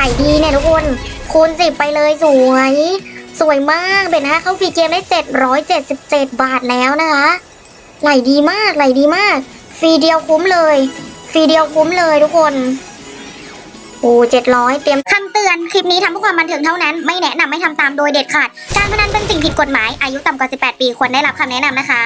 ไหลดีเนี่ยทุกคนคูณสิบไปเลยสวย สวยมากเบนฮะเข้าฟรีเกมได้เจ็ดร้อยเจ็ดสิบเจ็ดบาทแล้วนะคะ ไหลดีมากไหลดีมากฟรีเดียวคุ้มเลยฟรีเดียวคุ้มเลยทุกคนโอ้เจ็ดร้อยเตรียมคำเตือน คลิปนี้ทำเพื่อความบันเทิงเท่านั้น ไม่แนะนำให้ทำตามโดยเด็ดขาด การพนันเป็นสิ่งผิดกฎหมาย อายุต่ำกว่า 18 ปี ควรได้รับคำแนะนำนะคะ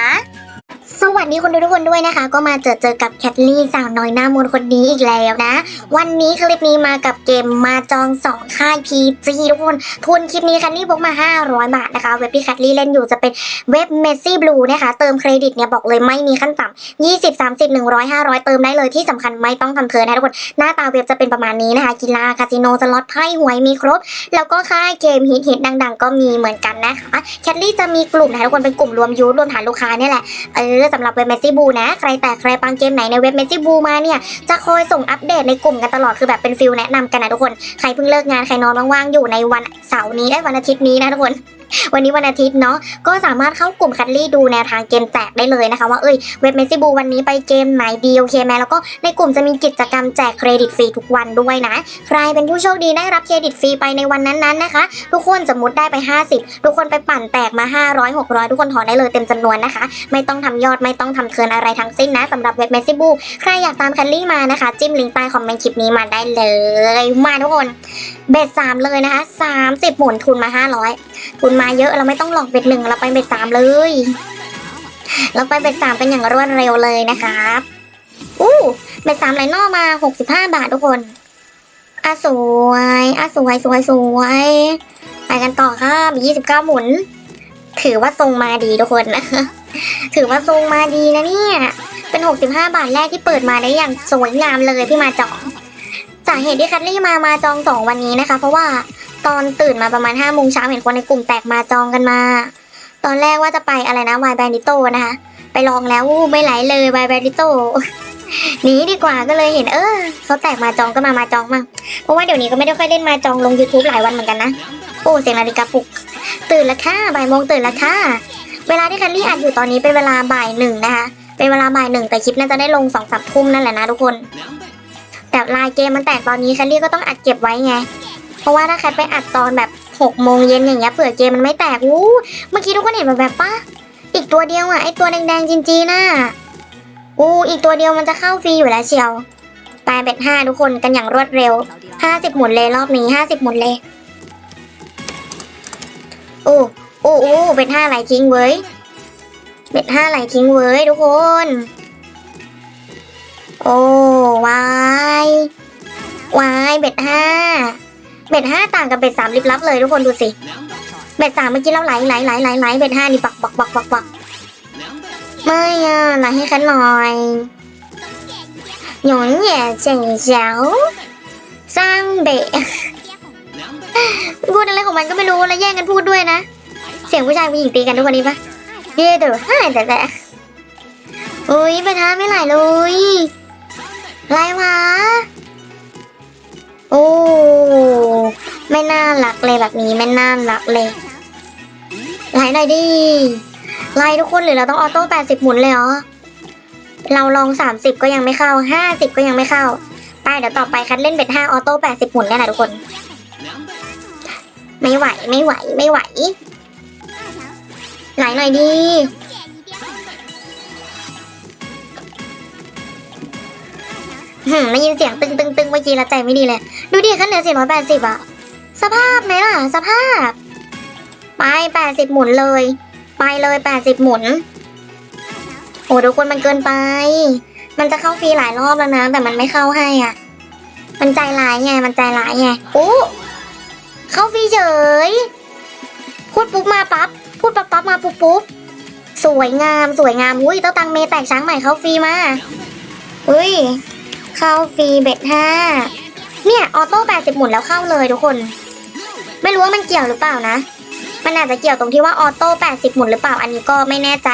สวัสดีคนดูทุกคนด้วยนะคะ ก็มาเจอเจอกับแคทลี่สาวน้อยหน้ามนคนนี้อีกแล้วนะ วันนี้คลิปนี้มากับเกมมาจองสองค่าย PG ทุกคน ทุนคลิปนี้แคทลี่พกมา 500 บาทนะคะ เว็บที่แคทลี่เล่นอยู่จะเป็นเว็บ Messi Blue นะคะ เติมเครดิตเนี่ยบอกเลยไม่มีขั้นต่ำ20 30 100 500 เติมได้เลยที่สำคัญไม่ต้องทำเทิร์นนะทุกคน หน้าตาเว็บจะเป็นประมาณนี้นะคะกีฬาคาสิโนสล็อตไพ่หวยมีครบ แล้วก็ค่ายเกมฮิตฮิตดัง ๆ ก็มีเหมือนกันนะคะแคทลี่จะมีกลุ่มนะคะทุกคนเป็นกลุ่มรวมยูทรวมฐานลูกค้าเนี่ยแหละเออสำหรับเว็บเมสซี่บูนะ ใครแต่ใครปังเกมไหนในเว็บเมสซี่บูมาเนี่ย จะคอยส่งอัปเดตในกลุ่มกันตลอดคือแบบเป็นฟิลแนะนำกันนะทุกคน ใครเพิ่งเลิกงานใครนอนว่างๆอยู่ในวันเสาร์นี้ไอ้วันอาทิตย์นี้นะทุกคน วันนี้วันอาทิตย์เนาะก็สามารถเข้ากลุ่มคัดลี่ดูแนวทางเกมแจกได้เลยนะคะ ว่าเอ้ยเว็บเมซี่บูวันนี้ไปเกมไหนดีโอเคไหมแล้วก็ในกลุ่มจะมีกิจกรรมแจกเครดิตฟรีทุกวันด้วยนะ ใครเป็นผู้โชคดีได้รับเครดิตฟรีไปในวันนั้นๆนะคะ ทุกคนสมมติได้ไป 50 ทุกคนไปปั่นแตกมา 500 600 ทุกคนถอนได้เลยเต็มจำนวนนะคะ ไม่ต้องทำยอดไม่ต้องทำเทินอะไรทั้งสิ้นนะสำหรับเว็บเมซี่บูใครอยากตามคันลี่มานะคะ จิ้มลิงก์ใต้คอมเมนต์คลิปนี้มาได้เลยมาทุกคนเบ็ดสามเลยนะคะ30หมุนทุนมา 500ทุนมาเยอะเราไม่ต้องหลอกเบ็ดหนึ่งเราไปเบ็ดสามเลย เราไปเบ็ดสามเป็นอย่างรวดเร็วเลยนะครับอู้เบ็ดสามไหลนอกมา65บห้าบาททุกคนอะสวยอะสวยสวยสวยไปกันต่อครับ29หมุน ถือว่าทรงมาดีทุกคนนะถือว่าทรงมาดีนะเนี่ย เป็น 65 บาทแรกที่เปิดมาได้อย่างสวยงามเลยพี่มาจอง สาเหตุที่คัทลี่มามาจองสองวันนี้นะคะ เพราะว่า ตอนตื่นมาประมาณ5้าโมงเช้าเห็นคนในกลุ่มแตกมาจองกันมา ตอนแรกว่าจะไปอะไรนะวายแบนดิโตนะคะ ไปลองแล้วอู้ไม่ไหลเลยวายแบนดิโตหนีดีกว่าก็เลยเห็นเออเขาแตกมาจองก็มามาจองมั่งเพราะว่าเดี๋ยวนี้ก็ไม่ได้ค่อยเล่นมาจองลง YouTube หลายวันเหมือนกันนะโอ้เสียงนาฬิกาปลุก ตื่นแล้วค่ะบ่ายโมงตื่นแล้วค่ะเวลาที่คันลี่อัดอยู่ตอนนี้เป็นเวลาบ่ายหนึ่งนะคะเป็นเวลาบ่ายหนึ่งแต่คลิปน่าจะได้ลงสองสามทุ่มนั่นแหละนะทุกคน แต่ลายเกมมันแตกตอนนี้คันลี่ก็ต้องอัดเก็บไว้ไง เพราะว่าถ้าแคทไปอัดตอนแบบหกโมงเย็นอย่างเงี้ยเผื่อเกมมันไม่แตกวู้เมื่อกี้ทุกคนเห็นแบบแบบปะอีกตัวเดียวอะไอตัวแดงๆจริงๆน่ะอู้อีกตัวเดียวมันจะเข้าฟรีอยู่แล้วเชียวไปเบ็ดห้าทุกคนกันอย่างรวดเร็วห้าสิบหมุนเลยรอบนี้ห้าสิบหมุนเลยอู้อู้อู้เบ็ดห้าไหลทิ้งเว้ยเบ็ดห้าไหลทิ้งเว้ยทุกคน โอ้วายวายเบ็ดห้า เบ็ดห้าต่างกับเบ็ดสามลิบลับเลยทุกคนดูสิ เบ็ดสามเมื่อกี้เราไหลไหลไหลไหลไหลเบ็ดห้านี่ปักปักปักปักปักไม่อะไหลให้คันหน่อยหยงเหย่เจ๋งเจ๋วสร้างเบะพูดอะไรของมันก็ไม่รู้แล้วแย่งกันพูดด้วยนะ เสียงผู้ชายผู้หญิงตีกันทุกวันนี้ปะเย่เดี๋ยวให้าแต่แต่อุ้ยเบ็ดห้าไม่ไหลเลยไรวะโอ้ เลยแบบนี้ไม่น่ารักเลยไลน์หน่อยดิไลน์ทุกคนหรือเราต้องออโต้แปดสิบหมุนเลยเหรอเราลองสามสิบก็ยังไม่เข้าห้าสิบก็ยังไม่เข้าไปเดี๋ยวต่อไปคัดเล่นเบ็ดห้าออโต้แปดสิบหมุนได้แหละทุกคน ไม่ไหวไม่ไหวไม่ไหวไหลหน่อยดิหืมได้ยินเสียงตึงตึงตึงเมื่อกี้แล้วใจไม่ดีเลย ดูดิขั้นเหลือสี่ร้อยแปดสิบอะ ภาพไหมล่ะ สภาพ ไปแปดสิบหมุนเลย ไปเลยแปดสิบหมุน โอ้ทุกคนมันเกินไป มันจะเข้าฟรีหลายรอบแล้วนะ แต่มันไม่เข้าให้อะ มันใจร้ายไง มันใจร้ายไงโอ้เข้าฟรีเฉย พูดปุ๊บมาปั๊บ พูดปั๊บปั๊บมาปุ๊บปุ๊บสวยงาม สวยงาม อุ้ยเต้าตังเมแตกช้างใหม่เข้าฟรีมา อุ้ย เข้าฟรีเบ็ดห้าเนี่ย ออโต้แปดสิบหมุนแล้วเข้าเลยทุกคน ไม่รู้ว่ามันเกี่ยวหรือเปล่านะ มันอาจจะเกี่ยวตรงที่ว่าออโต้แปดสิบหมุนหรือเปล่าอันนี้ก็ไม่แน่ใจ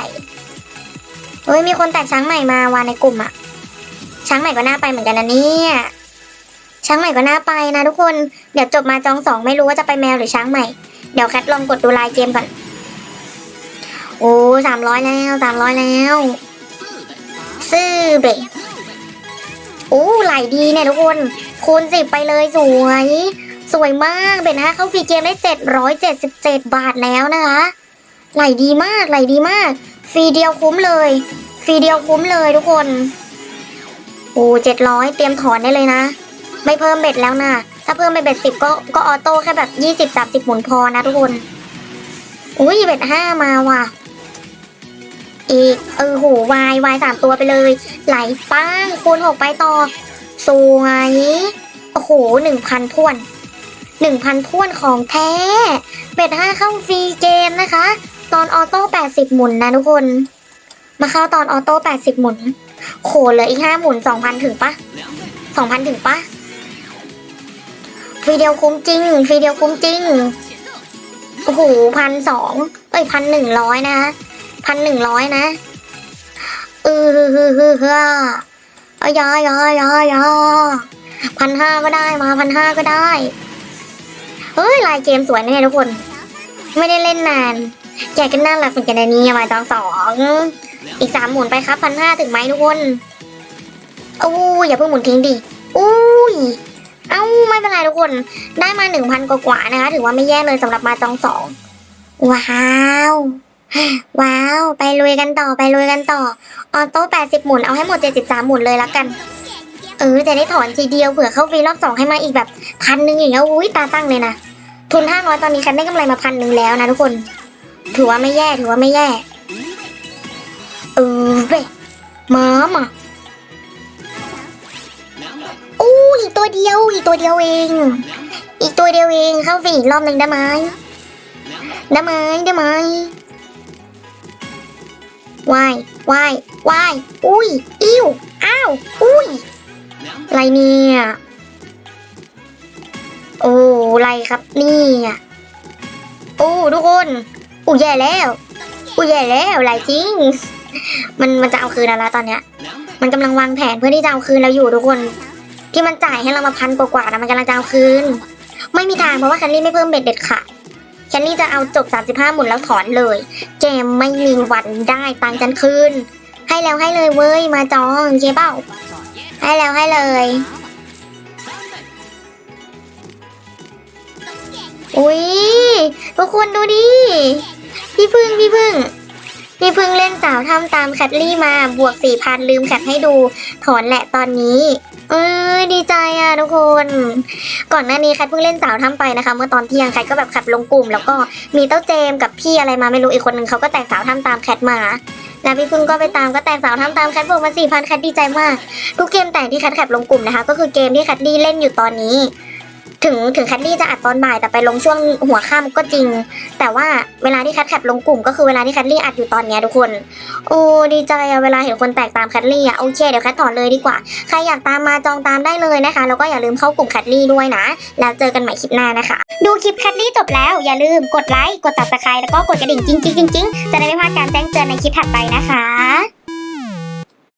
เฮ้ยมีคนแตกช้างใหม่มาวานในกลุ่มอะช้างใหม่ก็น่าไปเหมือนกันนะเนี่ยช้างใหม่ก็น่าไปนะทุกคนเดี๋ยวจบมาจองสองไม่รู้ว่าจะไปแมวหรือช้างใหม่ เดี๋ยวแคทลองกดดูลายเกมก่อน โอ้สามร้อยแล้วสามร้อยแล้วซื้อเบรโอ้ไหลดีเนี่ยทุกคน คูณสิบไปเลยสวย สวยมากเบนนะเข้าฟรีเกมได้เจ็ดร้อยเจ็ดสิบเจ็ดบาทแล้วนะคะไหลดีมากไหลดีมาก ฟรีเดียวคุ้มเลยฟรีเดียวคุ้มเลยทุกคนโอ้เจ็ดร้อยเตรียมถอนได้เลยนะ ไม่เพิ่มเบ็ดแล้วนะถ้าเพิ่มไปเบ็ดสิบก็ก็ออโต้แค่แบบยี่สิบสามสิบหมุนพอนะทุกคนอุ้ยเบ็ดห้ามาว่ะ อีกเออโหวายวายสามตัวไปเลย ไหลป้างคูณหกไปต่อสวยโอ้โหหนึ่งพันทวน หนึ่งพันทวนของแท้ เบ็ดห้าเข้าฟรีเกมนะคะ ตอนออโต้แปดสิบหมุนนะทุกคน มาเข้าตอนออโต้แปดสิบหมุน โขเหลืออีกห้าหมุนสองพันถึงปะสองพันถึงปะฟรีเดียวคุ้มจริงฟรีเดียวคุ้มจริง โอ้โหพันสองเอ้ยพันหนึ่งร้อยนะพันหนึ่งร้อยนะเออฮือฮือฮือฮืออยายายายพันห้าก็ได้มาพันห้าก็ได้ เฮ้ยลายเกมสวยแน่ยทุกคน ไม่ได้เล่นนานแกก็น่ารักเหมือนกันนะนี่มาจองสองอีกสามหมุนไปครับพันห้าถึงไหมทุกคนอู้อย่าเพิ่งหมุนทิ้งดิอุ้ยเอ้าไม่เป็นไรทุกคน ได้มาหนึ่งพันกว่าๆนะคะ ถือว่าไม่แย่เลยสำหรับมาจองสองว้าวว้าว ไปลุยกันต่อไปลุยกันต่อ ออโต้แปดสิบหมุน เอาให้หมดเจ็ดสิบสามหมุนเลยละกัน เออจะได้ถอนทีเดียวเผื่อเข้าฟรีรอบสองให้มาอีกแบบพันหนึ่งอย่างเงี้ยอุ้ยตาตั้งเลยนะทุนห้าร้อยตอนนี้คันได้กำไรมาพันหนึ่งแล้วนะทุกคน ถือว่าไม่แย่ถือว่าไม่แย่ เออเว้ยมามาอู้อีกตัวเดียว อีกตัวเดียวเอง อีกตัวเดียวเองเข้าฟรีอีกรอบหนึ่งได้ไหมได้ไหมได้ไหมวายวายวายอุ้ย อิ้วอ้าว อุ้ย ไรเนี่ย โอ้ไรครับเนี่ยโอ้ทุกคนอู้แย่แล้วอู้แย่แล้วไรจริง มันมันจะเอาคืนแล้วนะตอนเนี้ย มันกำลังวางแผนเพื่อที่จะเอาคืนเราอยู่ทุกคน ที่มันจ่ายให้เรามาพันกว่าๆนะมันกำลังจะเอาคืน ไม่มีทางเพราะว่าแคนลี่ไม่เพิ่มเบ็ดเด็ดขาดแคนลี่จะเอาจบ 35 หมุนแล้วถอนเลยเจมไม่มีวันได้ตังค์กันคืนให้แล้วให้เลยเว้ยมาจองเจ๊เปล่า ให้แล้วให้เลย อุ้ยทุกคนดูดิ พี่พึ่งพี่พึ่ง พี่พึ่งเล่นสาวทำตามแคทลี่มาบวกสี่พันลืมแคทให้ดู ถอนแหละตอนนี้ เอ้ยดีใจอะทุกคน ก่อนหน้านี้แคทเพิ่งเล่นสาวทำไปนะคะ เมื่อตอนเที่ยงแคทก็แบบขับลงกลุ่ม แล้วก็มีเต้าเจมกับพี่อะไรมาไม่รู้อีกคนนึงเขาก็แต่งสาวทำตามแคทมา แล้วพี่พึ่งก็ไปตามก็แต่งสาวทำตามคัดบวกมาสี่พันคัดีใจมาก ทุกเกมแต่งที่คัดแคบลงกลุ่มนะคะ ก็คือเกมที่คัดี้เล่นอยู่ตอนนี้ ถึงถึงแคทดี้จะอัดตอนบ่ายแต่ไปลงช่วงหัวค่ำก็จริง แต่ว่าเวลาที่แคทแคปลงกลุ่มก็คือเวลาที่แคทลี่อัดอยู่ตอนเนี้ยทุกคน โอ้ดีใจอะเวลาเห็นคนแตกตามแคทลี่อะโอเคเดี๋ยวแคทถอนเลยดีกว่า ใครอยากตามมาจองตามได้เลยนะคะ แล้วก็อย่าลืมเข้ากลุ่มแคทลี่ด้วยนะ แล้วเจอกันใหม่คลิปหน้านะคะ ดูคลิปแคทลี่จบแล้วอย่าลืมกดไลค์กด subscribe แล้วก็กดกระดิ่งจริงๆๆๆจะได้ไม่พลาดการแจ้งเตือนในคลิปถัดไปนะคะ